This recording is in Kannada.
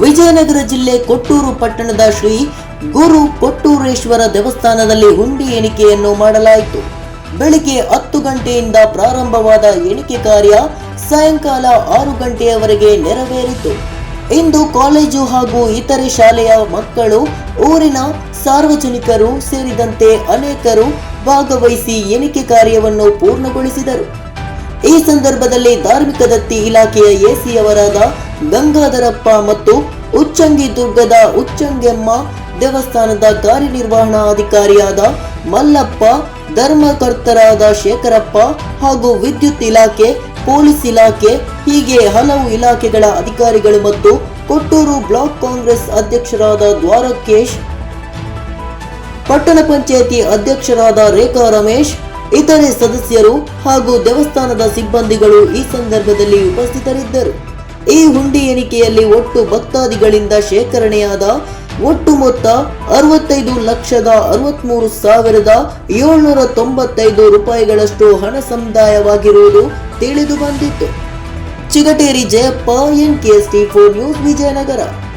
ವಿಜಯನಗರ ಜಿಲ್ಲೆ ಕೊಟ್ಟೂರು ಪಟ್ಟಣದ ಶ್ರೀ ಗುರು ಕೊಟ್ಟೂರೇಶ್ವರ ದೇವಸ್ಥಾನದಲ್ಲಿ ಹುಂಡಿ ಎಣಿಕೆಯನ್ನು ಮಾಡಲಾಯಿತು. ಬೆಳಿಗ್ಗೆ ಹತ್ತು ಗಂಟೆಯಿಂದ ಪ್ರಾರಂಭವಾದ ಎಣಿಕೆ ಕಾರ್ಯ ಸಾಯಂಕಾಲ ಆರು ಗಂಟೆಯವರೆಗೆ ನೆರವೇರಿತು. ಇಂದು ಕಾಲೇಜು ಹಾಗೂ ಇತರೆ ಶಾಲೆಯ ಮಕ್ಕಳು, ಊರಿನ ಸಾರ್ವಜನಿಕರು ಸೇರಿದಂತೆ ಅನೇಕರು ಭಾಗವಹಿಸಿ ಎಣಿಕೆ ಕಾರ್ಯವನ್ನು ಪೂರ್ಣಗೊಳಿಸಿದರು. ಈ ಸಂದರ್ಭದಲ್ಲಿ ಧಾರ್ಮಿಕ ದತ್ತಿ ಇಲಾಖೆಯ ಎಸಿಯವರಾದ ಗಂಗಾಧರಪ್ಪ ಮತ್ತು ಉಚ್ಚಂಗಿ ದುರ್ಗದ ಉಚ್ಚಂಗೆಮ್ಮ ದೇವಸ್ಥಾನದ ಕಾರ್ಯನಿರ್ವಹಣಾಧಿಕಾರಿಯಾದ ಮಲ್ಲಪ್ಪ, ಧರ್ಮಕರ್ತರಾದ ಶೇಖರಪ್ಪ ಹಾಗೂ ವಿದ್ಯುತ್ ಇಲಾಖೆ, ಪೊಲೀಸ್ ಇಲಾಖೆ, ಹೀಗೆ ಹಲವು ಇಲಾಖೆಗಳ ಅಧಿಕಾರಿಗಳು ಮತ್ತು ಕೊಟ್ಟೂರು ಬ್ಲಾಕ್ ಕಾಂಗ್ರೆಸ್ ಅಧ್ಯಕ್ಷರಾದ ದ್ವಾರಕೇಶ್, ಪಟ್ಟಣ ಪಂಚಾಯಿತಿ ಅಧ್ಯಕ್ಷರಾದ ರೇಖಾ ರಮೇಶ್, ಇತರೆ ಸದಸ್ಯರು ಹಾಗೂ ದೇವಸ್ಥಾನದ ಸಿಬ್ಬಂದಿಗಳು ಈ ಸಂದರ್ಭದಲ್ಲಿ ಉಪಸ್ಥಿತರಿದ್ದರು. ಈ ಹುಂಡಿ ಎಣಿಕೆಯಲ್ಲಿ ಒಟ್ಟು ಭಕ್ತಾದಿಗಳಿಂದ ಶೇಖರಣೆಯಾದ ಒಟ್ಟು ಮೊತ್ತ ಅರವತ್ತೈದು ಲಕ್ಷದ ಅರವತ್ಮೂರು ಸಾವಿರದ ಏಳ್ನೂರ ತೊಂಬತ್ತೈದು ರೂಪಾಯಿಗಳಷ್ಟು ಹಣ ಸಮುದಾಯವಾಗಿರುವುದು ತಿಳಿದು ಬಂದಿತ್ತು. Chigateri Jayappa, N K S T four news, Vijayanagara.